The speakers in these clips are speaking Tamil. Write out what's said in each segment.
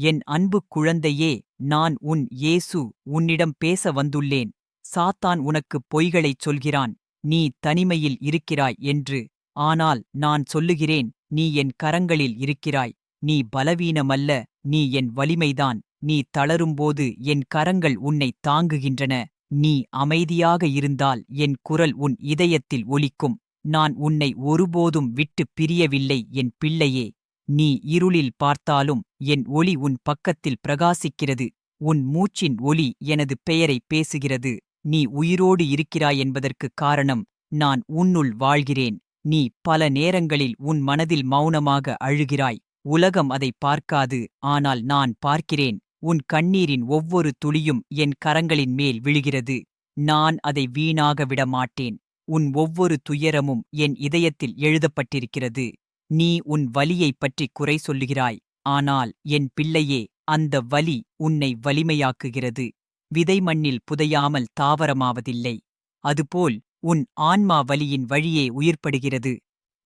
என் அன்புக் குழந்தையே நான் உன் இயேசு உன்னிடம் பேச வந்துள்ளேன். சாத்தான் உனக்குப் பொய்களைச் சொல்கிறான். நீ தனிமையில் இருக்கிறாய் என்று. ஆனால் நான் சொல்லுகிறேன் நீ என் கரங்களில் இருக்கிறாய். நீ பலவீனமல்ல நீ என் வலிமைதான். நீ தளரும்போது என் கரங்கள் உன்னைத் தாங்குகின்றன. நீ அமைதியாக இருந்தால் என் குரல் உன் இதயத்தில் ஒலிக்கும். நான் உன்னை ஒருபோதும் விட்டுப் பிரியவில்லை என் பிள்ளையே. நீ இருளில் பார்த்தாலும் என் ஒளி உன் பக்கத்தில் பிரகாசிக்கிறது உன் மூச்சின் ஒலி எனது பெயரை பேசுகிறது. நீ உயிரோடு இருக்கிறாய் என்பதற்குக் காரணம் நான் உன்னுள் வாழ்கிறேன். நீ பல நேரங்களில் உன் மனதில் மௌனமாக அழுகிறாய். உலகம் அதை பார்க்காது ஆனால் நான் பார்க்கிறேன். உன் கண்ணீரின் ஒவ்வொரு துளியும் என் கரங்களின் மேல் விழுகிறது. நான் அதை வீணாக விட மாட்டேன் உன் ஒவ்வொரு துயரமும் என் இதயத்தில் எழுதப்பட்டிருக்கிறது. நீ உன் வலியைப் பற்றி குறை சொல்லுகிறாய். ஆனால் என் பிள்ளையே அந்த வலி உன்னை வலிமையாக்குகிறது. விதை மண்ணில் புதையாமல் தாவரமாவதில்லை. அதுபோல் உன் ஆன்மா வலியின் வழியே உயிர்ப்படுகிறது.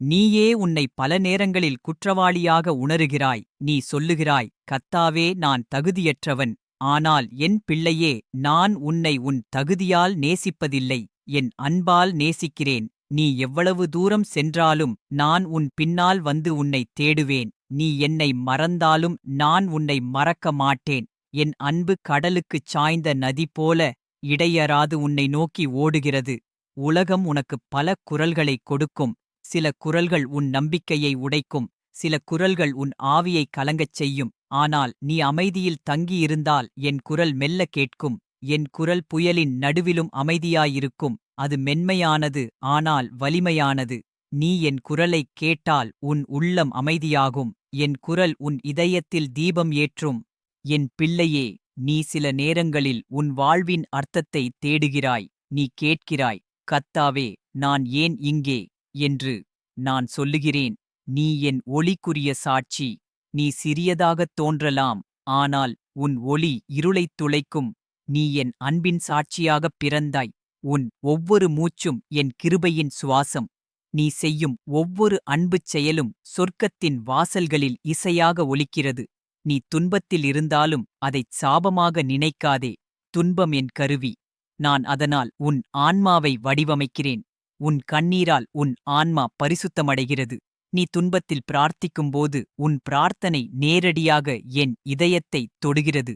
நீயே உன்னை பல நேரங்களில் குற்றவாளியாக உணருகிறாய். நீ சொல்லுகிறாய் கத்தாவே நான் தகுதியற்றவன். ஆனால் என் பிள்ளையே நான் உன்னை உன் தகுதியால் நேசிப்பதில்லை. என் அன்பால் நேசிக்கிறேன். நீ எவ்வளவு தூரம் சென்றாலும் நான் உன் பின்னால் வந்து உன்னை தேடுவேன். நீ என்னை மறந்தாலும் நான் உன்னை மறக்க மாட்டேன். என் அன்பு கடலுக்குச் சாய்ந்த நதி போல இடையறாது உன்னை நோக்கி ஓடுகிறது. உலகம் உனக்குப் பல குரல்களைக் கொடுக்கும். சில குரல்கள் உன் நம்பிக்கையை உடைக்கும். சில குரல்கள் உன் ஆவியை கலங்கச் செய்யும். ஆனால் நீ அமைதியில் தங்கியிருந்தால் என் குரல் மெல்ல கேட்கும். என் குரல் புயலின் நடுவிலும் அமைதியாயிருக்கும். அது மென்மையானது ஆனால் வலிமையானது. நீ என் குரலைக் கேட்டால் உன் உள்ளம் அமைதியாகும் என் குரல் உன் இதயத்தில் தீபம் ஏற்றும். என் பிள்ளையே நீ சில நேரங்களில் உன் வாழ்வின் அர்த்தத்தை தேடுகிறாய் நீ கேட்கிறாய் கத்தாவே நான் ஏன் இங்கே? என்று நான் சொல்லுகிறேன். நீ என் ஒளிக்குரிய சாட்சி. நீ சிறியதாகத் தோன்றலாம் ஆனால் உன் ஒளி இருளைத் துளைக்கும். நீ என் அன்பின் சாட்சியாகப் பிறந்தாய். உன் ஒவ்வொரு மூச்சும் என் கிருபையின் சுவாசம். நீ செய்யும் ஒவ்வொரு அன்புச் செயலும் சொர்க்கத்தின் வாசல்களில் இசையாக ஒலிக்கிறது. நீ துன்பத்தில் இருந்தாலும் அதைச் சாபமாக நினைக்காதே. துன்பம் என் கருவி. நான் அதனால் உன் ஆன்மாவை வடிவமைக்கிறேன். உன் கண்ணீரால் உன் ஆன்மா பரிசுத்தமடைகிறது. நீ துன்பத்தில் பிரார்த்திக்கும்போது உன் பிரார்த்தனை நேரடியாக என் இதயத்தை தொடுகிறது.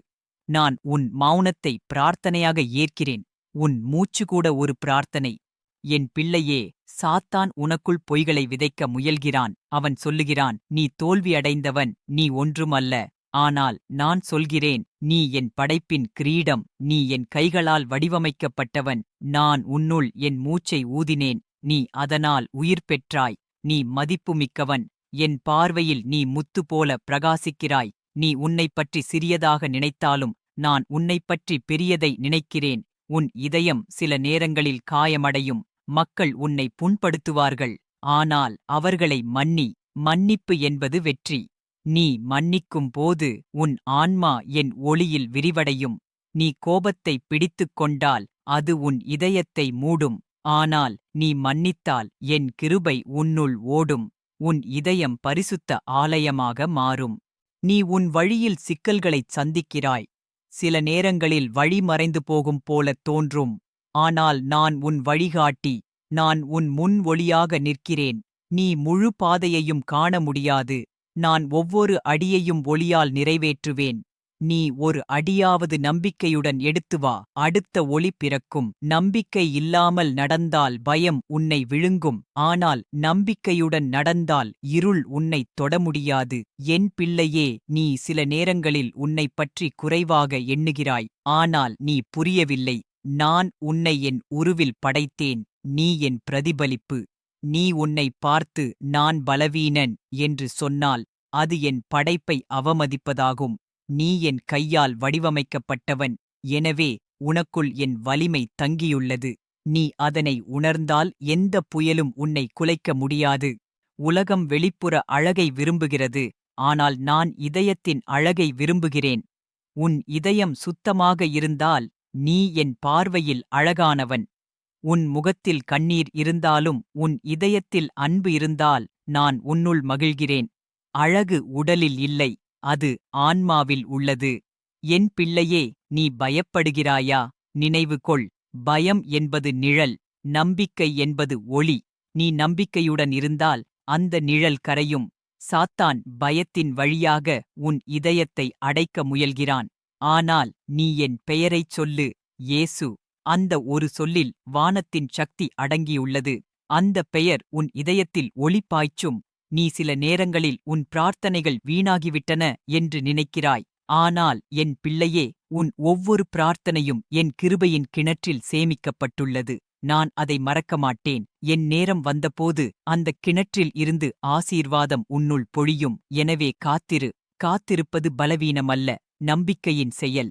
நான் உன் மௌனத்தை பிரார்த்தனையாக ஏற்கிறேன். உன் மூச்சு கூட ஒரு பிரார்த்தனை. என் பிள்ளையே சாத்தான் உனக்குள் பொய்களை விதைக்க முயல்கிறான். அவன் சொல்லுகிறான் நீ தோல்வியடைந்தவன் நீ ஒன்றுமல்ல. ஆனால் நான் சொல்கிறேன் நீ என் படைப்பின் கிரீடம் நீ என் கைகளால் வடிவமைக்கப்பட்டவன். நான் உன்னுள் என் மூச்சை ஊதினேன். நீ அதனால் உயிர் பெற்றாய். நீ மதிப்புமிக்கவன். என் பார்வையில் நீ முத்து போல பிரகாசிக்கிறாய். நீ உன்னைப் பற்றி சிறியதாக நினைத்தாலும் நான் உன்னைப் பற்றி பெரியதை நினைக்கிறேன். உன் இதயம் சில நேரங்களில் காயமடையும். மக்கள் உன்னை புண்படுத்துவார்கள். ஆனால் அவர்களை மன்னி மன்னிப்பு என்பது வெற்றி. நீ மன்னிக்கும் போது உன் ஆன்மா என் ஒளியில் விரிவடையும். நீ கோபத்தை பிடித்துக் கொண்டால் அது உன் இதயத்தை மூடும். ஆனால் நீ மன்னித்தால் என் கிருபை உன்னுள் ஓடும். உன் இதயம் பரிசுத்த ஆலயமாக மாறும். நீ உன் வழியில் சிக்கல்களைச் சந்திக்கிறாய். சில நேரங்களில் வழி மறைந்து போகும் போலத் தோன்றும். ஆனால் நான் உன் வழிகாட்டி நான் உன் முன் ஒளியாக நிற்கிறேன். நீ முழு பாதையையும் காண முடியாது. நான் ஒவ்வொரு அடியையும் ஒளியால் நிறைவேற்றுவேன். நீ ஒரு அடியாவது நம்பிக்கையுடன் எடுத்து வா அடுத்த ஒளி பிறக்கும். நம்பிக்கை இல்லாமல் நடந்தால் பயம் உன்னை விழுங்கும். ஆனால் நம்பிக்கையுடன் நடந்தால் இருள் உன்னைத் தொட முடியாது. என் பிள்ளையே நீ சில நேரங்களில் உன்னைப் பற்றி குறைவாக எண்ணுகிறாய். ஆனால் நீ புரியவில்லை. நான் உன்னை என் உருவில் படைத்தேன். நீ என் பிரதிபலிப்பு. நீ உன்னைப் பார்த்து நான் பலவீனன் என்று சொன்னால் அது என் படைப்பை அவமதிப்பதாகும். நீ என் கையால் வடிவமைக்கப்பட்டவன். எனவே உனக்குள் என் வலிமை தங்கியுள்ளது. நீ அதனை உணர்ந்தால் எந்த புயலும் உன்னை குலைக்க முடியாது. உலகம் வெளிப்புற அழகை விரும்புகிறது. ஆனால் நான் இதயத்தின் அழகை விரும்புகிறேன். உன் இதயம் சுத்தமாக இருந்தால் நீ என் பார்வையில் அழகானவன். உன் முகத்தில் கண்ணீர் இருந்தாலும் உன் இதயத்தில் அன்பு இருந்தால் நான் உன்னுள் மகிழ்கிறேன். அழகு உடலில் இல்லை. அது ஆன்மாவில் உள்ளது. என் பிள்ளையே நீ பயப்படுகிறாயா? நினைவு கொள். பயம் என்பது நிழல் நம்பிக்கை என்பது ஒளி. நீ நம்பிக்கையுடன் இருந்தால் அந்த நிழல் கரையும். சாத்தான் பயத்தின் வழியாக உன் இதயத்தை அடைக்க முயல்கிறான். ஆனால் நீ என் பெயரைச் சொல்லு ஏசு. அந்த ஒரு சொல்லில் வானத்தின் சக்தி அடங்கியுள்ளது. அந்த பெயர் உன் இதயத்தில் ஒளி பாய்ச்சும். நீ சில நேரங்களில் உன் பிரார்த்தனைகள் வீணாகிவிட்டன என்று நினைக்கிறாய். ஆனால் என் பிள்ளையே உன் ஒவ்வொரு பிரார்த்தனையும் என் கிருபையின் கிணற்றில் சேமிக்கப்பட்டுள்ளது. நான் அதை மறக்க மாட்டேன் என் நேரம் வந்தபோது அந்த கிணற்றில் இருந்து ஆசீர்வாதம் உன்னுள் பொழியும். எனவே காத்திரு. காத்திருப்பது பலவீனமல்ல. நம்பிக்கையின் செயல்.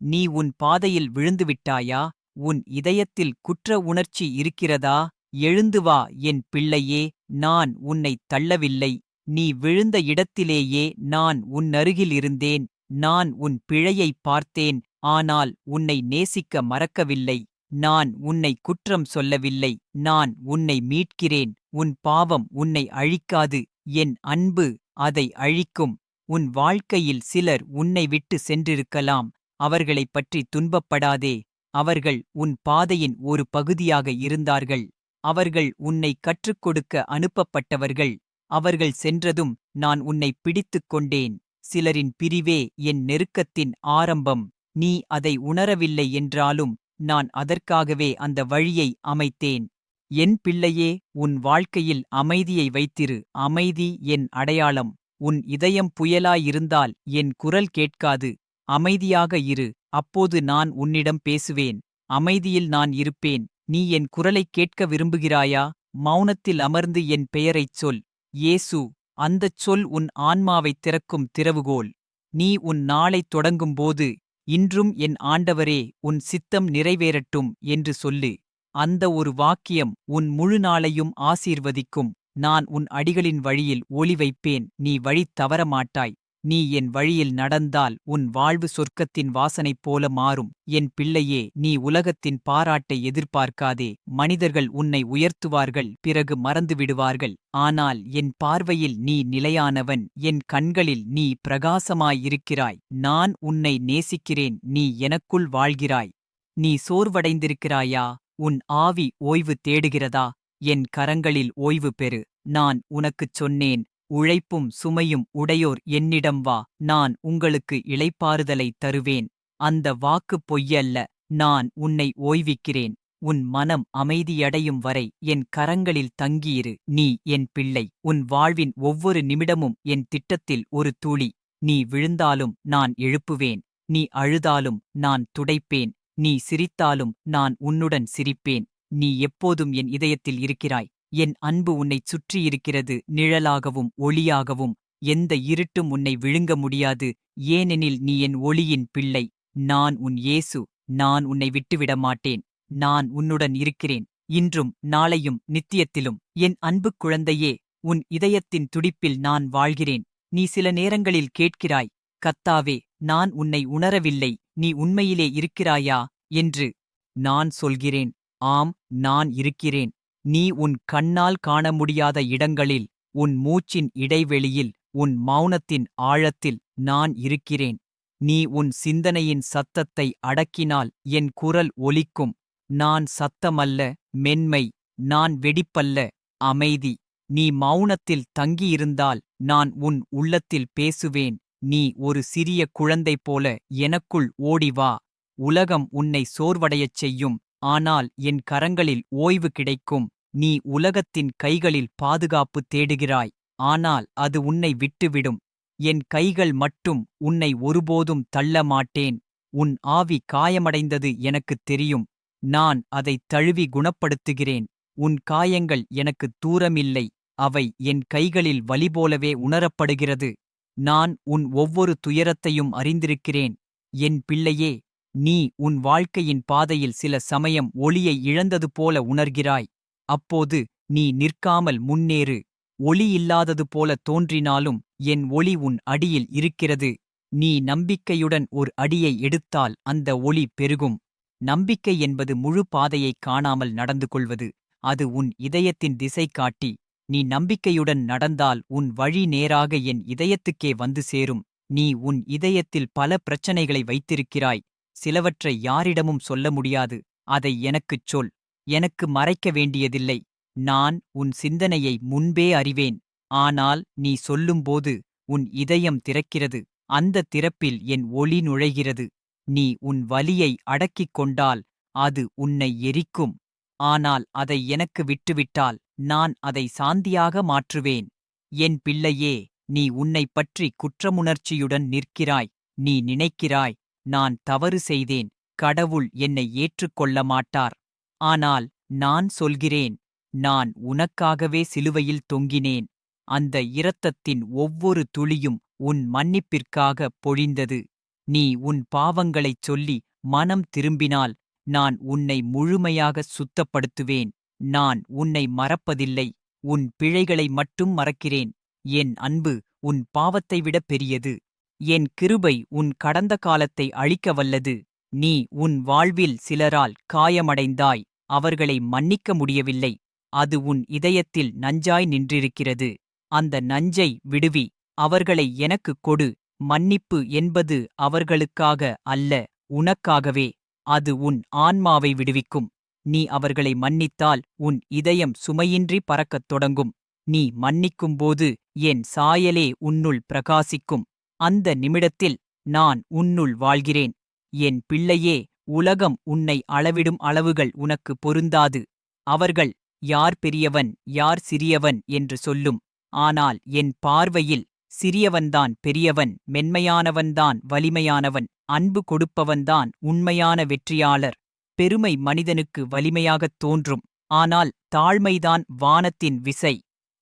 நீ உன் பாதையில் விழுந்துவிட்டாயா? உன் இதயத்தில் குற்ற உணர்ச்சி இருக்கிறதா? எழுந்து வா என் பிள்ளையே நான் உன்னைத் தள்ளவில்லை. நீ விழுந்த இடத்திலேயே நான் உன்னருகில் இருந்தேன். நான் உன் பிழையைப் பார்த்தேன். ஆனால் உன்னை நேசிக்க மறக்கவில்லை. நான் உன்னை குற்றம் சொல்லவில்லை. நான் உன்னை மீட்கிறேன். உன் பாவம் உன்னை அழிக்காது. என் அன்பு அதை அழிக்கும். உன் வாழ்க்கையில் சிலர் உன்னை விட்டு சென்றிருக்கலாம். அவர்களைப் பற்றி துன்பப்படாதே. அவர்கள் உன் பாதையின் ஒரு பகுதியாக இருந்தார்கள். அவர்கள் உன்னை கற்றுக் கொடுக்க அனுப்பப்பட்டவர்கள். அவர்கள் சென்றதும் நான் உன்னை பிடித்துக் கொண்டேன். சிலரின் பிரிவே என் நெருக்கத்தின் ஆரம்பம். நீ அதை உணரவில்லை என்றாலும் நான் அதற்காகவே அந்த வழியை அமைத்தேன். என் பிள்ளையே உன் வாழ்க்கையில் அமைதியை வைத்திரு. அமைதி என் அடையாளம். உன் இதயம் புயலாயிருந்தால் என் குரல் கேட்காது. அமைதியாக இரு. அப்போது நான் உன்னிடம் பேசுவேன். அமைதியில் நான் இருப்பேன். நீ என் குரலைக் கேட்க விரும்புகிறாயா? மௌனத்தில் அமர்ந்து என் பெயரைச் சொல். இயேசு அந்தச் சொல் உன் ஆன்மாவைத் திறக்கும் திறவுகோல். நீ உன் நாளைத் தொடங்கும்போது இன்றும் என் ஆண்டவரே உன் சித்தம் நிறைவேறட்டும் என்று சொல்லு. அந்த ஒரு வாக்கியம் உன் முழு நாளையும் ஆசீர்வதிக்கும். நான் உன் அடிகளின் வழியில் ஒளி வைப்பேன். நீ வழி தவறமாட்டாய். நீ என் வழியில் நடந்தால் உன் வாழ்வு சொர்க்கத்தின் வாசனைப் போல மாறும். என் பிள்ளையே நீ உலகத்தின் பாராட்டை எதிர்பார்க்காதே. மனிதர்கள் உன்னை உயர்த்துவார்கள் பிறகு மறந்துவிடுவார்கள். ஆனால் என் பார்வையில் நீ நிலையானவன் என் கண்களில் நீ பிரகாசமாயிருக்கிறாய். நான் உன்னை நேசிக்கிறேன் நீ எனக்குள் வாழ்கிறாய். நீ சோர்வடைந்திருக்கிறாயா? உன் ஆவி ஓய்வு தேடுகிறதா? என் கரங்களில் ஓய்வு பெறு. நான் உனக்குச் சொன்னேன் உழைப்பும் சுமையும் உடையோர் என்னிடம் வா நான் உங்களுக்கு இளைப்பாறுதலைத் தருவேன். அந்த வாக்கு பொய்யல்ல நான் உன்னை ஓய்விக்கிறேன். உன் மனம் அமைதியடையும் வரை என் கரங்களில் தங்கியிரு நீ என் பிள்ளை. உன் வாழ்வின் ஒவ்வொரு நிமிடமும் என் திட்டத்தில் ஒரு துளி. நீ விழுந்தாலும் நான் எழுப்புவேன். நீ அழுதாலும் நான் துடைப்பேன். நீ சிரித்தாலும் நான் உன்னுடன் சிரிப்பேன். நீ எப்போதும் என் இதயத்தில் இருக்கிறாய். என் அன்பு உன்னைச் சுற்றியிருக்கிறது நிழலாகவும் ஒளியாகவும். எந்த இருட்டும் உன்னை விழுங்க முடியாது. ஏனெனில் நீ என் ஒளியின் பிள்ளை. நான் உன் இயேசு. நான் உன்னை விட்டுவிட மாட்டேன். நான் உன்னுடன் இருக்கிறேன். இன்றும் நாளையும் நித்தியத்திலும் என் அன்புக் குழந்தையே உன் இதயத்தின் துடிப்பில் நான் வாழ்கிறேன். நீ சில நேரங்களில் கேட்கிறாய் கத்தாவே நான் உன்னை உணரவில்லை. நீ உண்மையிலே இருக்கிறாயா? என்று நான் சொல்கிறேன். ஆம் நான் இருக்கிறேன். நீ உன் கண்ணால் காண முடியாத இடங்களில் உன் மூச்சின் இடைவெளியில் உன் மௌனத்தின் ஆழத்தில் நான் இருக்கிறேன். நீ உன் சிந்தனையின் சத்தத்தை அடக்கினால் என் குரல் ஒலிக்கும். நான் சத்தமல்ல மென்மை நான் வெடிப்பல்ல அமைதி. நீ மௌனத்தில் தங்கியிருந்தால் நான் உன் உள்ளத்தில் பேசுவேன். நீ ஒரு சிறிய குழந்தை போல எனக்குள் ஓடி வா. உலகம் உன்னை சோர்வடையச் செய்யும். ஆனால் என் கரங்களில் ஓய்வு கிடைக்கும். நீ உலகத்தின் கைகளில் பாதுகாப்பு தேடுகிறாய். ஆனால் அது உன்னை விட்டுவிடும். என் கைகள் மட்டும் உன்னை ஒருபோதும் தள்ள மாட்டேன். உன் ஆவி காயமடைந்தது எனக்குத் தெரியும். நான் அதைத் தழுவி குணப்படுத்துகிறேன். உன் காயங்கள் எனக்குத் தூரமில்லை. அவை என் கைகளில் வலிபோலவே உணரப்படுகிறது. நான் உன் ஒவ்வொரு துயரத்தையும் அறிந்திருக்கிறேன். என் பிள்ளையே நீ உன் வாழ்க்கையின் பாதையில் சில சமயம் ஒளியை இழந்தது போல உணர்கிறாய். அப்போது நீ நிற்காமல் முன்னேறு. ஒளி இல்லாதது போல தோன்றினாலும் என் ஒளி உன் அடியில் இருக்கிறது. நீ நம்பிக்கையுடன் ஒரு அடியை எடுத்தால் அந்த ஒளி பெருகும். நம்பிக்கை என்பது முழு பாதையைக் காணாமல் நடந்து கொள்வது அது உன் இதயத்தின் திசை காட்டி நீ நம்பிக்கையுடன் நடந்தால் உன் வழி நேராக என் இதயத்துக்கே வந்து சேரும். நீ உன் இதயத்தில் பல பிரச்சனைகளை வைத்திருக்கிறாய். சிலவற்றை யாரிடமும் சொல்ல முடியாது. அதை எனக்குச் சொல். எனக்கு மறைக்க வேண்டியதில்லை. நான் உன் சிந்தனையை முன்பே அறிவேன். ஆனால் நீ சொல்லும்போது உன் இதயம் திறக்கிறது. அந்த திறப்பில் என் ஒளி நுழைகிறது. நீ உன் வலியை அடக்கிக் கொண்டால் அது உன்னை எரிக்கும். ஆனால் அதை எனக்கு விட்டுவிட்டால் நான் அதை சாந்தியாக மாற்றுவேன். என் பிள்ளையே நீ உன்னைப் பற்றி குற்றமுணர்ச்சியுடன் நிற்கிறாய். நீ நினைக்கிறாய் நான் தவறு செய்தேன் கடவுள் என்னை ஏற்றுக்கொள்ள மாட்டார் ஆனால் நான் சொல்கிறேன் நான் உனக்காகவே சிலுவையில் தொங்கினேன். அந்த இரத்தத்தின் ஒவ்வொரு துளியும் உன் மன்னிப்பிற்காக பொழிந்தது. நீ உன் பாவங்களைச் சொல்லி மனம் திரும்பினால் நான் உன்னை முழுமையாக சுத்தப்படுத்துவேன். நான் உன்னை மறப்பதில்லை உன் பிழைகளை மட்டும் மறக்கிறேன். என் அன்பு உன் பாவத்தை விட பெரியது. என் கிருபை உன் கடந்த காலத்தை அழிக்க வல்லது. நீ உன் வாழ்வில் சிலரால் காயமடைந்தாய். அவர்களை மன்னிக்க முடியவில்லை. அது உன் இதயத்தில் நஞ்சாய் நின்றிருக்கிறது. அந்த நஞ்சை விடுவி. அவர்களை எனக்குக் கொடு. மன்னிப்பு என்பது அவர்களுக்காக அல்ல உனக்காகவே. அது உன் ஆன்மாவை விடுவிக்கும். நீ அவர்களை மன்னித்தால் உன் இதயம் சுமையின்றி பறக்கத் தொடங்கும். நீ மன்னிக்கும்போது என் சாயலே உன்னுள் பிரகாசிக்கும். அந்த நிமிடத்தில் நான் உன்னுள் வாழ்கிறேன். என் பிள்ளையே உலகம் உன்னை அளவிடும் அளவுகள் உனக்கு பொருந்தாது. அவர்கள் யார் பெரியவன் யார் சிறியவன் என்று சொல்லும். ஆனால் என் பார்வையில் சிறியவன்தான் பெரியவன் மென்மையானவன்தான் வலிமையானவன் அன்பு கொடுப்பவன்தான் உண்மையான வெற்றியாளர். பெருமை மனிதனுக்கு வலிமையாகத் தோன்றும். ஆனால் தாழ்மைதான் வானத்தின் விசை.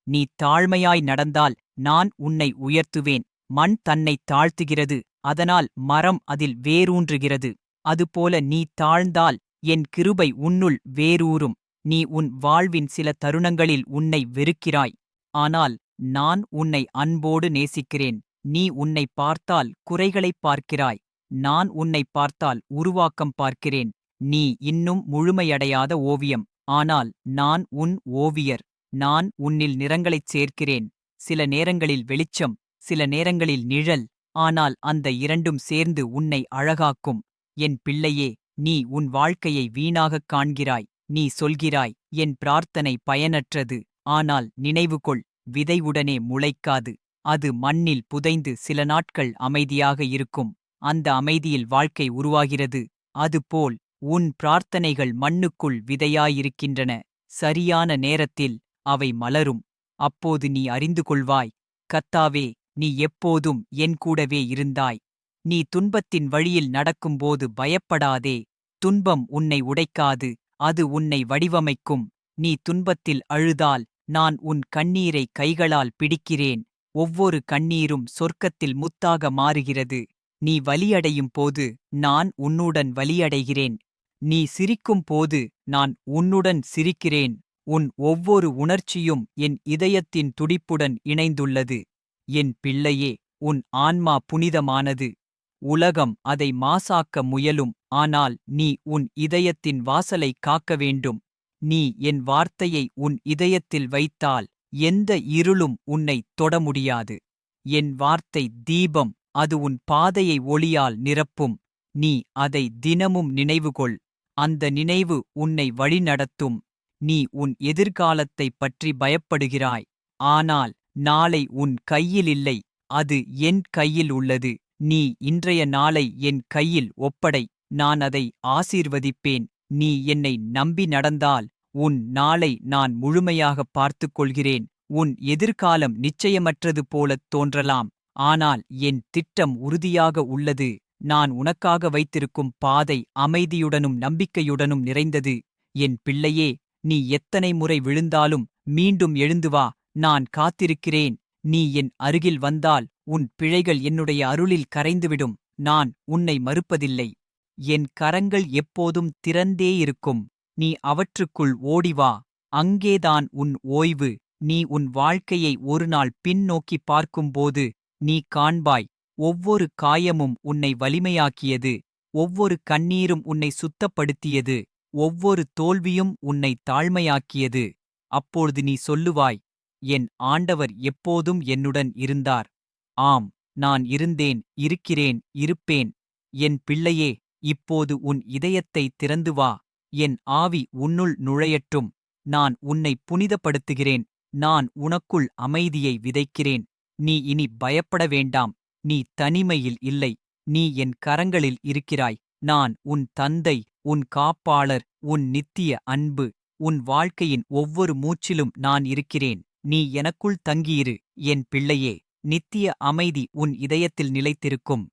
நீ தாழ்மையாய் நடந்தால் நான் உன்னை உயர்த்துவேன். மண் தன்னைத் தாழ்த்துகிறது அதனால் மரம் அதில் வேரூன்றுகிறது. அதுபோல நீ தாழ்ந்தால் என் கிருபை உன்னுள் வேரூறும். நீ உன் வாழ்வின் சில தருணங்களில் உன்னை வெறுக்கிறாய். ஆனால் நான் உன்னை அன்போடு நேசிக்கிறேன். நீ உன்னை பார்த்தால் குறைகளைப் பார்க்கிறாய். நான் உன்னை பார்த்தால் உருவாக்கம் பார்க்கிறேன். நீ இன்னும் முழுமையடையாத ஓவியம். ஆனால் நான் உன் ஓவியர். நான் உன்னில் நிறங்களைச் சேர்க்கிறேன். சில நேரங்களில் வெளிச்சம் சில நேரங்களில் நிழல் ஆனால் அந்த இரண்டும் சேர்ந்து உன்னை அழகாக்கும். என் பிள்ளையே நீ உன் வாழ்க்கையை வீணாகக் காண்கிறாய். நீ சொல்கிறாய் என் பிரார்த்தனை பயனற்றது. ஆனால் நினைவுகொள் விதை உடனே முளைக்காது. அது மண்ணில் புதைந்து சில நாட்கள் அமைதியாக இருக்கும். அந்த அமைதியில் வாழ்க்கை உருவாகிறது. அதுபோல் உன் பிரார்த்தனைகள் மண்ணுக்குள் விதையாயிருக்கின்றன. சரியான நேரத்தில் அவை மலரும். அப்போது நீ அறிந்து கொள்வாய் கத்தாவே நீ எப்போதும் என் கூடவே இருந்தாய். நீ துன்பத்தின் வழியில் நடக்கும்போது பயப்படாதே. துன்பம் உன்னை உடைக்காது. அது உன்னை வடிவமைக்கும். நீ துன்பத்தில் அழுதால் நான் உன் கண்ணீரை கைகளால் பிடிக்கிறேன். ஒவ்வொரு கண்ணீரும் சொர்க்கத்தில் முத்தாக மாறுகிறது. நீ வலியடையும் போது நான் உன்னுடன் வலியடைகிறேன். நீ சிரிக்கும் போது நான் உன்னுடன் சிரிக்கிறேன். உன் ஒவ்வொரு உணர்ச்சியும் என் இதயத்தின் துடிப்புடன் இணைந்துள்ளது. என் பிள்ளையே உன் ஆன்மா புனிதமானது. உலகம் அதை மாசாக்க முயலும் ஆனால் நீ உன் இதயத்தின் வாசலை காக்க வேண்டும். நீ என் வார்த்தையை உன் இதயத்தில் வைத்தால் எந்த இருளும் உன்னை தொட முடியாது. என் வார்த்தை தீபம் அது உன் பாதையை ஒளியால் நிரப்பும். நீ அதை தினமும் நினைவுகொள். அந்த நினைவு உன்னை வழிநடத்தும். நீ உன் எதிர்காலத்தைப் பற்றி பயப்படுகிறாய். ஆனால் நாளை உன் கையில் இல்லை அது என் கையில் உள்ளது. நீ இன்றைய நாளை என் கையில் ஒப்படை நான் அதை ஆசீர்வதிப்பேன். நீ என்னை நம்பி நடந்தால் உன் நாளை நான் முழுமையாகப் பார்த்துக் கொள்கிறேன் உன் எதிர்காலம் நிச்சயமற்றது போலத் தோன்றலாம் ஆனால் என் திட்டம் உறுதியாக உள்ளது. நான் உனக்காக வைத்திருக்கும் பாதை அமைதியுடனும் நம்பிக்கையுடனும் நிறைந்தது. என் பிள்ளையே நீ எத்தனை முறை விழுந்தாலும் மீண்டும் எழுந்து வா நான் காத்திருக்கிறேன். நீ என் அருகில் வந்தால் உன் பிழைகள் என்னுடைய அருளில் கரைந்துவிடும். நான் உன்னை மறுப்பதில்லை. என் கரங்கள் எப்போதும் திறந்தே இருக்கும். நீ அவற்றுக்குள் ஓடிவா அங்கேதான் உன் ஓய்வு. நீ உன் வாழ்க்கையை ஒருநாள் பின்னோக்கி பார்க்கும்போது நீ காண்பாய். ஒவ்வொரு காயமும் உன்னை வலிமையாக்கியது. ஒவ்வொரு கண்ணீரும் உன்னை சுத்தப்படுத்தியது. ஒவ்வொரு தோல்வியும் உன்னை தாழ்மையாக்கியது. அப்பொழுது நீ சொல்லுவாய் என் ஆண்டவர் எப்போதும் என்னுடன் இருந்தார். ஆம் நான் இருந்தேன் இருக்கிறேன் இருப்பேன். என் பிள்ளையே இப்போது உன் இதயத்தை திறந்து வா. என் ஆவி உன்னுள் நுழையட்டும். நான் உன்னை புனிதப்படுத்துகிறேன். நான் உனக்குள் அமைதியை விதைக்கிறேன். நீ இனி பயப்பட வேண்டாம். நீ தனிமையில் இல்லை. நீ என் கரங்களில் இருக்கிறாய். நான் உன் தந்தை உன் காப்பாளர் உன் நித்திய அன்பு உன் வாழ்க்கையின் ஒவ்வொரு மூச்சிலும் நான் இருக்கிறேன். நீ எனக்குள் தங்கியிரு என் பிள்ளையே நித்திய அமைதி உன் இதயத்தில் நிலைத்திருக்கும்.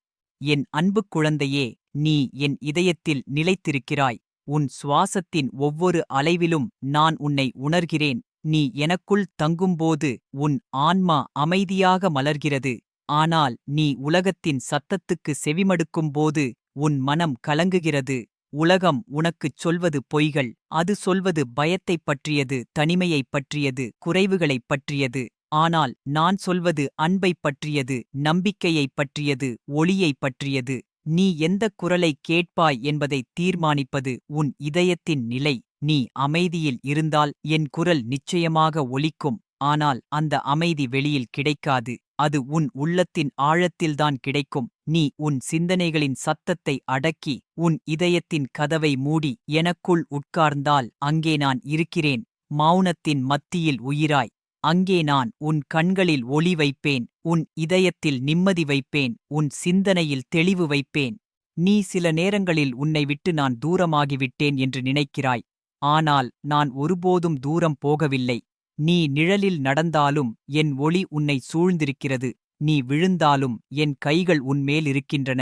என் அன்புக் குழந்தையே நீ என் இதயத்தில் நிலைத்திருக்கிறாய். உன் சுவாசத்தின் ஒவ்வொரு அலைவிலும் நான் உன்னை உணர்கிறேன். நீ எனக்குள் தங்கும்போது உன் ஆன்மா அமைதியாக மலர்கிறது. ஆனால் நீ உலகத்தின் சத்தத்துக்கு செவிமடுக்கும்போது உன் மனம் கலங்குகிறது. உலகம் உனக்குச் சொல்வது பொய்கள் அது சொல்வது பயத்தைப் பற்றியது தனிமையைப் பற்றியது குறைவுகளைப் பற்றியது. ஆனால் நான் சொல்வது அன்பைப் பற்றியது நம்பிக்கையைப் பற்றியது ஒளியைப் பற்றியது. நீ எந்தக் குரலைக் கேட்பாய் என்பதைத் தீர்மானிப்பது உன் இதயத்தின் நிலை. நீ அமைதியில் இருந்தால் என் குரல் நிச்சயமாக ஒலிக்கும். ஆனால் அந்த அமைதி வெளியில் கிடைக்காது. அது உன் உள்ளத்தின் ஆழத்தில்தான் கிடைக்கும். நீ உன் சிந்தனைகளின் சத்தத்தை அடக்கி உன் இதயத்தின் கதவை மூடி எனக்குள் உட்கார்ந்தால் அங்கே நான் இருக்கிறேன். மௌனத்தின் மத்தியில் உயிராய். அங்கே நான் உன் கண்களில் ஒளி வைப்பேன். உன் இதயத்தில் நிம்மதி வைப்பேன். உன் சிந்தனையில் தெளிவு வைப்பேன். நீ சில நேரங்களில் உன்னை விட்டு நான் தூரமாகிவிட்டேன் என்று நினைக்கிறாய். ஆனால் நான் ஒருபோதும் தூரம் போகவில்லை. நீ நிழலில் நடந்தாலும் என் ஒளி உன்னை சூழ்ந்திருக்கிறது. நீ விழுந்தாலும் என் கைகள் உன்மேல் இருக்கின்றன.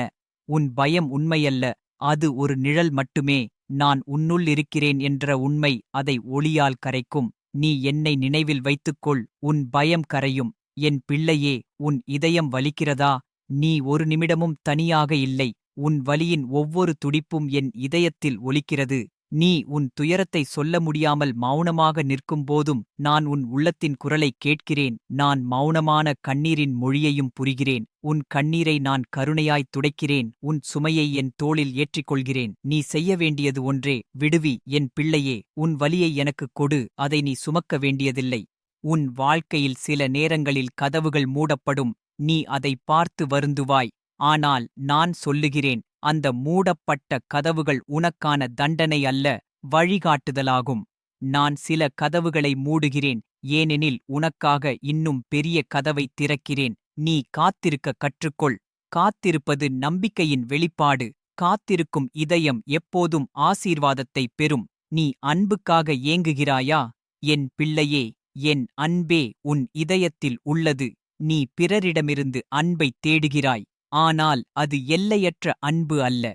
உன் பயம் உண்மையல்ல. அது ஒரு நிழல் மட்டுமே. நான் உன்னுள் இருக்கிறேன் என்ற உண்மை அதை ஒளியால் கரைக்கும். நீ என்னை நினைவில் வைத்துக்கொள். உன் பயம் கரையும். என் பிள்ளையே உன் இதயம் வலிக்கிறதா? நீ ஒரு நிமிடமும் தனியாக இல்லை. உன் வலியின் ஒவ்வொரு துடிப்பும் என் இதயத்தில் ஒலிக்கிறது. நீ உன் துயரத்தை சொல்ல முடியாமல் மௌனமாக நிற்கும்போதும் நான் உன் உள்ளத்தின் குரலைக் கேட்கிறேன். நான் மௌனமான கண்ணீரின் மொழியையும் புரிகிறேன். உன் கண்ணீரை நான் கருணையாய் துடைக்கிறேன். உன் சுமையை என் தோளில் ஏற்றிக்கொள்கிறேன். நீ செய்ய வேண்டியது ஒன்றே. விடுவி என் பிள்ளையே உன் வலியை எனக்குக் கொடு. அதை நீ சுமக்க வேண்டியதில்லை. உன் வாழ்க்கையில் சில நேரங்களில் கதவுகள் மூடப்படும். நீ அதை பார்த்து வருந்துவாய். ஆனால் நான் சொல்லுகிறேன். அந்த மூடப்பட்ட கதவுகள் உனக்கான தண்டனை அல்ல வழிகாட்டுதலாகும். நான் சில கதவுகளை மூடுகிறேன் ஏனெனில் உனக்காக இன்னும் பெரிய கதவை திறக்கிறேன். நீ காத்திருக்க கற்றுக்கொள். காத்திருப்பது நம்பிக்கையின் வெளிப்பாடு. காத்திருக்கும் இதயம் எப்போதும் ஆசீர்வாதத்தை பெறும். நீ அன்புக்காக ஏங்குகிறாயா? என் பிள்ளையே என் அன்பே உன் இதயத்தில் உள்ளது. நீ பிறரிடமிருந்து அன்பைத் தேடுகிறாய். ஆனால் அது எல்லையற்ற அன்பு அல்ல.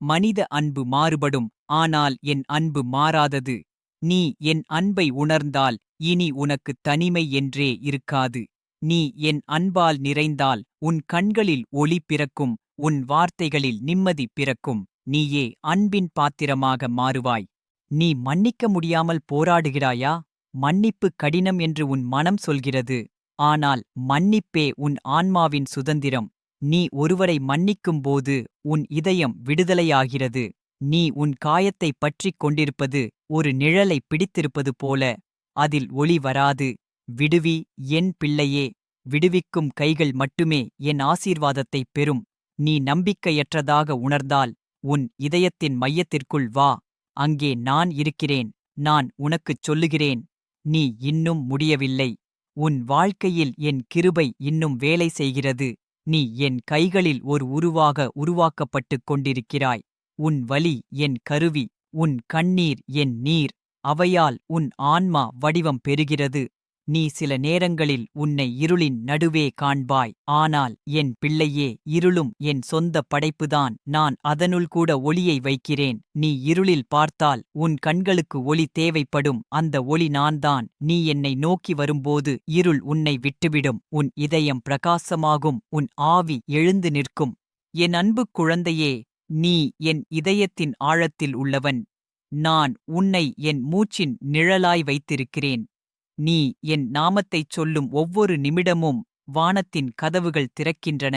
மனித அன்பு மாறுபடும். ஆனால் என் அன்பு மாறாதது. நீ என் அன்பை உணர்ந்தால் இனி உனக்கு தனிமை என்றே இருக்காது. நீ என் அன்பால் நிறைந்தால் உன் கண்களில் ஒளி பிறக்கும். உன் வார்த்தைகளில் நிம்மதி பிறக்கும். நீயே அன்பின் பாத்திரமாக மாறுவாய். நீ மன்னிக்க முடியாமல் போராடுகிறாயா? மன்னிப்பு கடினம் என்று உன் மனம் சொல்கிறது. ஆனால் மன்னிப்பே உன் ஆன்மாவின் சுதந்திரம். நீ ஒருவரை மன்னிக்கும்போது உன் இதயம் விடுதலையாகிறது. நீ உன் காயத்தை பற்றிக் கொண்டிருப்பது ஒரு நிழலை பிடித்திருப்பது போல அதில் ஒளி வராது. விடுவி என் பிள்ளையே விடுவிக்கும் கைகள் மட்டுமே என் ஆசீர்வாதத்தை பெறும். நீ நம்பிக்கையற்றதாக உணர்ந்தால் உன் இதயத்தின் மையத்திற்குள் வா. அங்கே நான் இருக்கிறேன் நான் உனக்குச் சொல்லுகிறேன். நீ இன்னும் முடியவில்லை. உன் வாழ்க்கையில் என் கிருபை இன்னும் வேலை செய்கிறது. நீ என் கைகளில் ஒரு உருவாக உருவாக்கப்பட்டுக் கொண்டிருக்கிறாய். உன் வலி என் கருவி உன் கண்ணீர் என் நீர் அவையால் உன் ஆன்மா வடிவம் பெறுகிறது. நீ சில நேரங்களில் உன்னை இருளின் நடுவே காண்பாய். ஆனால் என் பிள்ளையே இருளும் என் சொந்த படைப்புதான். நான் அதனுள் கூட ஒளியை வைக்கிறேன். நீ இருளில் பார்த்தால் உன் கண்களுக்கு ஒளி தேவைப்படும். அந்த ஒளி நான்தான். நீ என்னை நோக்கி வரும்போது இருள் உன்னை விட்டுவிடும். உன் இதயம் பிரகாசமாகும். உன் ஆவி எழுந்து நிற்கும். என் அன்பு குழந்தையே நீ என் இதயத்தின் ஆழத்தில் உள்ளவன். நான் உன்னை என் மூச்சின் நிழலாய் வைத்திருக்கிறேன். நீ என் நாமத்தைச் சொல்லும் ஒவ்வொரு நிமிடமும் வானத்தின் கதவுகள் திறக்கின்றன.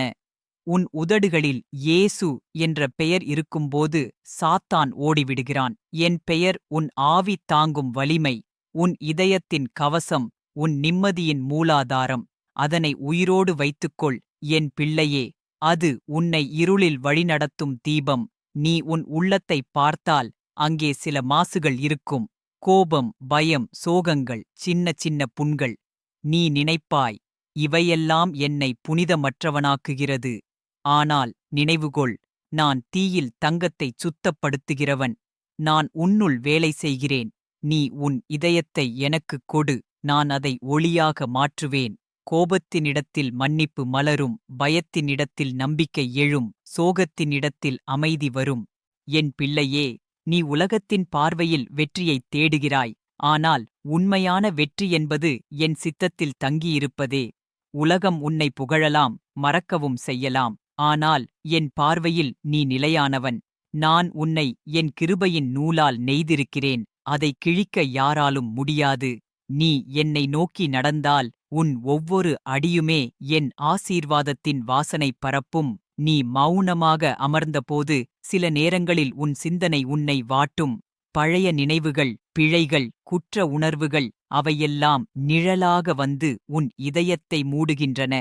உன் உதடுகளில் ஏசு என்ற பெயர் இருக்கும்போது சாத்தான் ஓடிவிடுகிறான். என் பெயர் உன் ஆவி தாங்கும் வலிமை உன் இதயத்தின் கவசம் உன் நிம்மதியின் மூலாதாரம். அதனை உயிரோடு வைத்துக்கொள் என் பிள்ளையே அது உன்னை இருளில் வழிநடத்தும் தீபம். நீ உன் உள்ளத்தைப் பார்த்தால் அங்கே சில மாசுகள் இருக்கும். கோபம் பயம் சோகங்கள் சின்ன சின்ன புண்கள். நீ நினைப்பாய் இவையெல்லாம் என்னை புனிதமற்றவனாக்குகிறது. ஆனால் நினைவுகொள் நான் தீயில் தங்கத்தைச் சுத்தப்படுத்துகிறவன். நான் உன்னுள் வேலை செய்கிறேன். நீ உன் இதயத்தை எனக்குக் கொடு. நான் அதை ஒளியாக மாற்றுவேன். கோபத்தினிடத்தில் மன்னிப்பு மலரும் பயத்தினிடத்தில் நம்பிக்கை எழும் சோகத்தினிடத்தில் அமைதி வரும். என் பிள்ளையே நீ உலகத்தின் பார்வையில் வெற்றியைத் தேடுகிறாய். ஆனால் உண்மையான வெற்றி என்பது என் சித்தத்தில் தங்கியிருப்பதே. உலகம் உன்னை புகழலாம் மறக்கவும் செய்யலாம். ஆனால் என் பார்வையில் நீ நிலையானவன். நான் உன்னை என் கிருபையின் நூலால் நெய்திருக்கிறேன். அதை கிழிக்க யாராலும் முடியாது. நீ என்னை நோக்கி நடந்தால் உன் ஒவ்வொரு அடியுமே என் ஆசீர்வாதத்தின் வாசனை பரப்பும். நீ மௌனமாக அமர்ந்தபோது சில நேரங்களில் உன் சிந்தனை உன்னை வாட்டும். பழைய நினைவுகள் பிழைகள் குற்ற உணர்வுகள் அவையெல்லாம் நிழலாக வந்து உன் இதயத்தை மூடுகின்றன.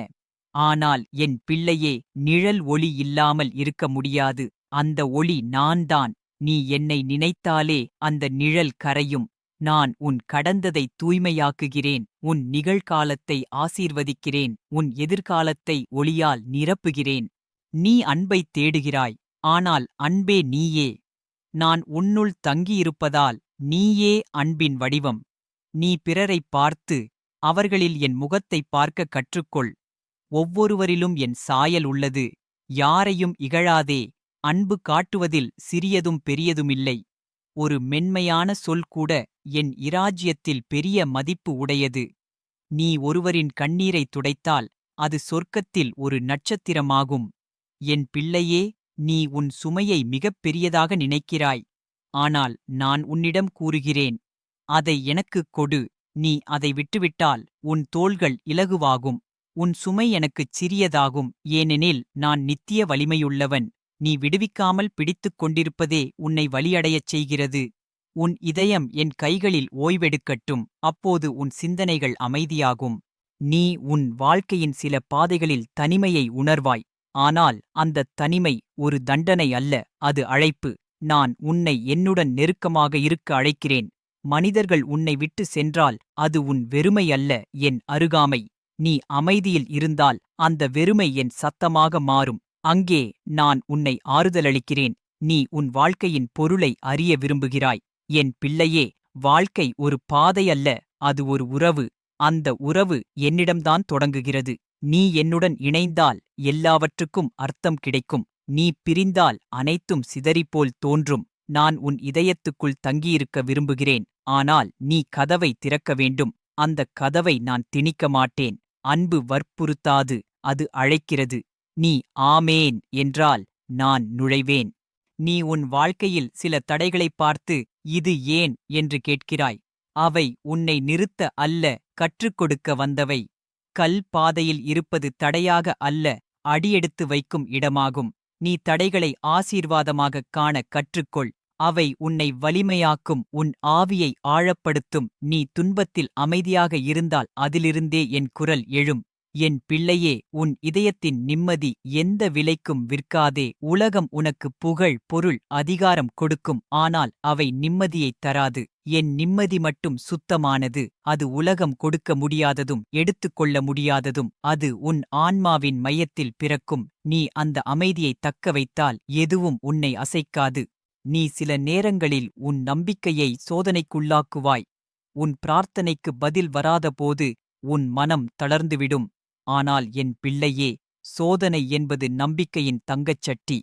ஆனால் என் பிள்ளையே நிழல் ஒளி இல்லாமல் இருக்க முடியாது. அந்த ஒளி நான்தான். நீ என்னை நினைத்தாலே அந்த நிழல் கரையும். நான் உன் கடந்ததை தூய்மையாக்குகிறேன். உன் நிகழ்காலத்தை ஆசீர்வதிக்கிறேன். உன் எதிர்காலத்தை ஒளியால் நிரப்புகிறேன். நீ அன்பைத் தேடுகிறாய் ஆனால் அன்பே நீயே. நான் உன்னுள் தங்கியிருப்பதால் நீயே அன்பின் வடிவம். நீ பிறரைப் பார்த்து அவர்களில் என் முகத்தைப் பார்க்க கற்றுக்கொள். ஒவ்வொருவரிலும் என் சாயல் உள்ளது. யாரையும் இகழாதே. அன்பு காட்டுவதில் சிறியதும் பெரியதுமில்லை. ஒரு மென்மையான சொல் கூட என் இராஜ்யத்தில் பெரிய மதிப்பு உடையது. நீ ஒருவரின் கண்ணீரை துடைத்தால் அது சொர்க்கத்தில் ஒரு நட்சத்திரமாகும். என் பிள்ளையே நீ உன் சுமையை மிகப் பெரியதாக நினைக்கிறாய். ஆனால் நான் உன்னிடம் கூறுகிறேன் அதை எனக்குக் கொடு நீ அதை விட்டுவிட்டால் உன் தோள்கள் இலகுவாகும் உன் சுமை எனக்குச் சிறியதாகும் ஏனெனில் நான் நித்திய வலிமையுள்ளவன் நீ விடுவிக்காமல் பிடித்துக் கொண்டிருப்பதே உன்னை வலியடையச் செய்கிறது. உன் இதயம் என் கைகளில் ஓய்வெடுக்கட்டும் அப்போது உன் சிந்தனைகள் அமைதியாகும். நீ உன் வாழ்க்கையின் சில பாதைகளில் தனிமையை உணர்வாய். ஆனால் அந்தத் தனிமை ஒரு தண்டனை அல்ல அது அழைப்பு. நான் உன்னை என்னுடன் நெருக்கமாக இருக்க அழைக்கிறேன். மனிதர்கள் உன்னை விட்டு சென்றால் அது உன் வெறுமை அல்ல என் அருகாமை. நீ அமைதியில் இருந்தால் அந்த வெறுமை என் சத்தமாக மாறும். அங்கே நான் உன்னை ஆறுதலளிக்கிறேன். நீ உன் வாழ்க்கையின் பொருளை அறிய விரும்புகிறாய். என் பிள்ளையே வாழ்க்கை ஒரு பாதை அல்ல அது ஒரு உறவு. அந்த உறவு என்னிடம்தான் தொடங்குகிறது. நீ என்னுடன் இணைந்தால் எல்லாவற்றுக்கும் அர்த்தம் கிடைக்கும். நீ பிரிந்தால் அனைத்தும் சிதறிப்போல் தோன்றும். நான் உன் இதயத்துக்குள் தங்கியிருக்க விரும்புகிறேன். ஆனால் நீ கதவை திறக்க வேண்டும். அந்தக் கதவை நான் திணிக்க மாட்டேன். அன்பு வற்புறுத்தாது. அது அழைக்கிறது. நீ ஆமேன் என்றால் நான் நுழைவேன். நீ உன் வாழ்க்கையில் சில தடைகளைப் பார்த்து இது ஏன் என்று கேட்கிறாய். அவை உன்னை நிறுத்த அல்ல கற்றுக் கொடுக்க வந்தவை. கல் பாதையில் இருப்பது தடையாக அல்ல அடியெடுத்து வைக்கும் இடமாகும். நீ தடைகளை ஆசீர்வாதமாகக் காண கற்றுக்கொள். அவை உன்னை வலிமையாக்கும் உன் ஆவியை ஆழப்படுத்தும். நீ துன்பத்தில் அமைதியாக இருந்தால் அதிலிருந்தே என் குரல் எழும். என் பிள்ளையே உன் இதயத்தின் நிம்மதி எந்த விலைக்கும் விற்காதே உலகம் உனக்கு புகழ் பொருள் அதிகாரம் கொடுக்கும் ஆனால் அவை நிம்மதியைத் தராது. என் நிம்மதி மட்டும் சுத்தமானது அது உலகம் கொடுக்க முடியாததும் எடுத்துக்கொள்ள முடியாததும் அது உன் ஆன்மாவின் மையத்தில் பிறக்கும். நீ அந்த அமைதியை தக்க வைத்தால் எதுவும் உன்னை அசைக்காது. நீ சில நேரங்களில் உன் நம்பிக்கையை சோதனைக்குள்ளாக்குவாய். உன் பிரார்த்தனைக்கு பதில் வராதபோது உன் மனம் தளர்ந்துவிடும். ஆனால் என் பிள்ளையே சோதனை என்பது நம்பிக்கையின் தங்கச்சட்டி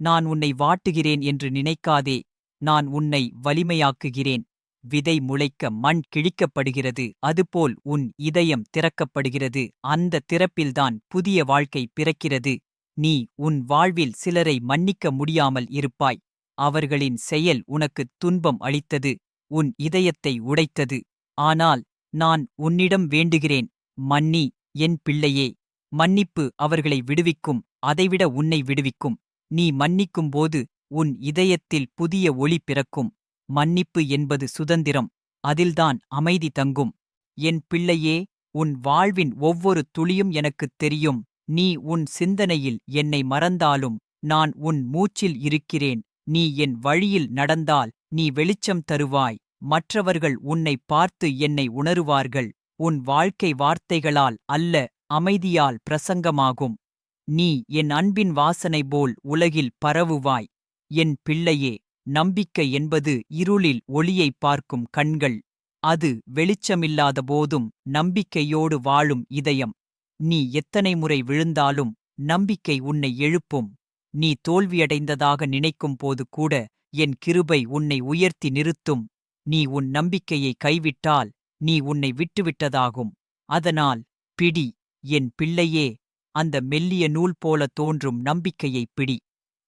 நான் உன்னை வாட்டுகிறேன் என்று நினைக்காதே நான் உன்னை வலிமையாக்குகிறேன். விதை முளைக்க மண் கிழிக்கப்படுகிறது அதுபோல் உன் இதயம் திறக்கப்படுகிறது. அந்த திறப்பில்தான் புதிய வாழ்க்கை பிறக்கிறது. நீ உன் வாழ்வில் சிலரை மன்னிக்க முடியாமல் இருப்பாய். அவர்களின் செயல் உனக்குத் துன்பம் அளித்தது உன் இதயத்தை உடைத்தது. ஆனால் நான் உன்னிடம் வேண்டுகிறேன் மன்னி என் பிள்ளையே மன்னிப்பு அவர்களை விடுவிக்கும் அதைவிட உன்னை விடுவிக்கும். நீ மன்னிக்கும்போது உன் இதயத்தில் புதிய ஒளி பிறக்கும். மன்னிப்பு என்பது சுதந்திரம் அதில்தான் அமைதி தங்கும். என் பிள்ளையே உன் வாழ்வின் ஒவ்வொரு துளியும் எனக்குத் தெரியும். நீ உன் சிந்தனையில் என்னை மறந்தாலும் நான் உன் மூச்சில் இருக்கிறேன். நீ என் வழியில் நடந்தால் நீ வெளிச்சம் தருவாய். மற்றவர்கள் உன்னை பார்த்து என்னை உணருவார்கள். உன் வாழ்க்கை வார்த்தைகளால் அல்ல அமைதியால் பிரசங்கமாகும். நீ என் அன்பின் வாசனை போல் உலகில் பரவுவாய். என் பிள்ளையே நம்பிக்கை என்பது இருளில் ஒளியைப் பார்க்கும் கண்கள். அது வெளிச்சமில்லாத போதும் நம்பிக்கையோடு வாழும் இதயம். நீ எத்தனை முறை விழுந்தாலும் நம்பிக்கை உன்னை எழுப்பும். நீ தோல்வியடைந்ததாக நினைக்கும் போது கூட என் கிருபை உன்னை உயர்த்தி நிறுத்தும். நீ உன் நம்பிக்கையை கைவிட்டால் நீ உன்னை விட்டுவிட்டதாகும். அதனால் பிடி என் பிள்ளையே அந்த மெல்லிய நூல் போல தோன்றும் நம்பிக்கையைப் பிடி.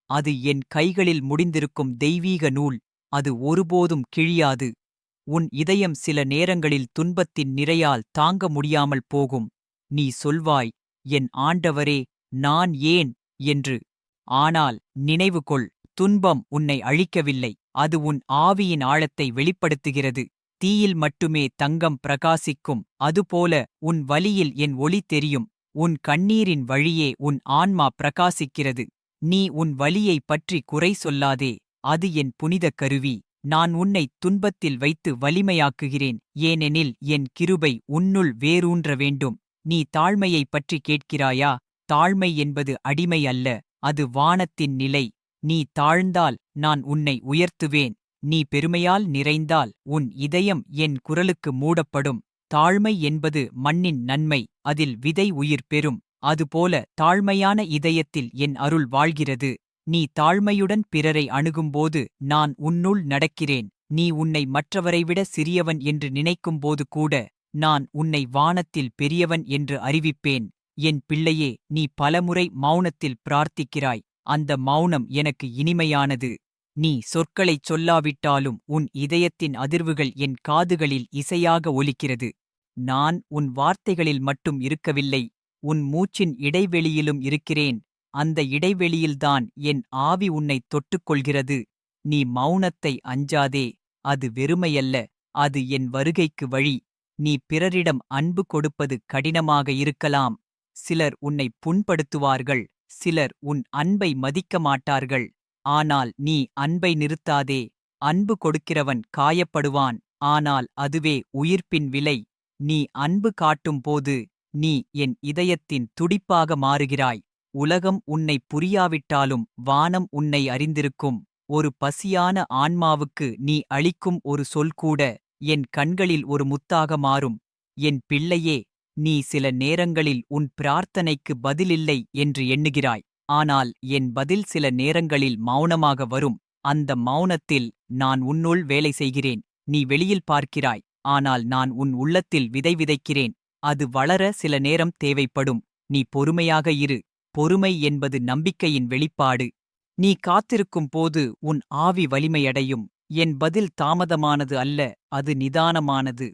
அது என் கைகளில் முடிந்திருக்கும் தெய்வீக நூல். அது ஒருபோதும் கிழியாது. உன் இதயம் சில நேரங்களில் துன்பத்தின் நிறையால் தாங்க முடியாமல் போகும். நீ சொல்வாய் என் ஆண்டவரே நான் ஏன் என்று. ஆனால் நினைவுகொள் துன்பம் உன்னை அழிக்கவில்லை. அது உன் ஆவியின் ஆழத்தை வெளிப்படுத்துகிறது. தீயில் மட்டுமே தங்கம் பிரகாசிக்கும் அதுபோல உன் வலியில் என் ஒளி தெரியும் உன் கண்ணீரின் வழியே உன் ஆன்மா பிரகாசிக்கிறது. நீ உன் வலியைப் பற்றி குறை சொல்லாதே அது என் புனித கருவி. நான் உன்னை துன்பத்தில் வைத்து வலிமையாக்குகிறேன் ஏனெனில் என் கிருபை உன்னுள் வேரூன்ற வேண்டும். நீ தாழ்மையைப் பற்றி கேட்கிறாயா? தாழ்மை என்பது அடிமை அல்ல அது வானத்தின் நிலை. நீ தாழ்ந்தால் நான் உன்னை உயர்த்துவேன். நீ பெருமையால் நிறைந்தால் உன் இதயம் என் குரலுக்கு மூடப்படும். தாழ்மை என்பது மண்ணின் நன்மை அதில் விதை உயிர் பெறும். அதுபோல தாழ்மையான இதயத்தில் என் அருள் வாழ்கிறது. நீ தாழ்மையுடன் பிறரை அணுகும்போது நான் உன்னுள் நடக்கிறேன். நீ உன்னை மற்றவரைவிட சிறியவன் என்று நினைக்கும்போது கூட நான் உன்னை வானத்தில் பெரியவன் என்று அறிவிப்பேன். என் பிள்ளையே நீ பலமுறை மௌனத்தில் பிரார்த்திக்கிறாய். அந்த மௌனம் எனக்கு இனிமையானது. நீ சொற்களைச் சொல்லாவிட்டாலும் உன் இதயத்தின் அதிர்வுகள் என் காதுகளில் இசையாக ஒலிக்கிறது. நான் உன் வார்த்தைகளில் மட்டும் இருக்கவில்லை உன் மூச்சின் இடைவெளியிலும் இருக்கிறேன். அந்த இடைவெளியில்தான் என் ஆவி உன்னை தொட்டுக்கொள்கிறது. நீ மௌனத்தை அஞ்சாதே அது வெறுமையல்ல அது என் வருகைக்கு வழி. நீ பிறரிடம் அன்பு கொடுப்பது கடினமாக இருக்கலாம். சிலர் உன்னை புண்படுத்துவார்கள் சிலர் உன் அன்பை மதிக்க மாட்டார்கள் ஆனால் நீ அன்பை நிறுத்தாதே. அன்பு கொடுக்கிறவன் காயப்படுவான். ஆனால் அதுவே உயிர்ப்பின் விலை. நீ அன்பு காட்டும் போது நீ என் இதயத்தின் துடிப்பாக மாறுகிறாய். உலகம் உன்னை புரியாவிட்டாலும் வானம் உன்னை அறிந்திருக்கும். ஒரு பசியான ஆன்மாவுக்கு நீ அளிக்கும் ஒரு சொல் கூட என் கண்களில் ஒரு முத்தாக மாறும். என் பிள்ளையே நீ சில நேரங்களில் உன் பிரார்த்தனைக்கு பதிலில்லை என்று எண்ணுகிறாய். ஆனால் என் பதில் சில நேரங்களில் மௌனமாக வரும். அந்த மௌனத்தில் நான் உன்னுள் வேலை செய்கிறேன். நீ வெளியில் பார்க்கிறாய். ஆனால் நான் உன் உள்ளத்தில் விதை விதைக்கிறேன். அது வளர சில நேரம் தேவைப்படும். நீ பொறுமையாக இரு. பொறுமை என்பது நம்பிக்கையின் வெளிப்பாடு. நீ காத்திருக்கும் போது உன் ஆவி வலிமையடையும். என் பதில் தாமதமானது அல்ல அது நிதானமானது.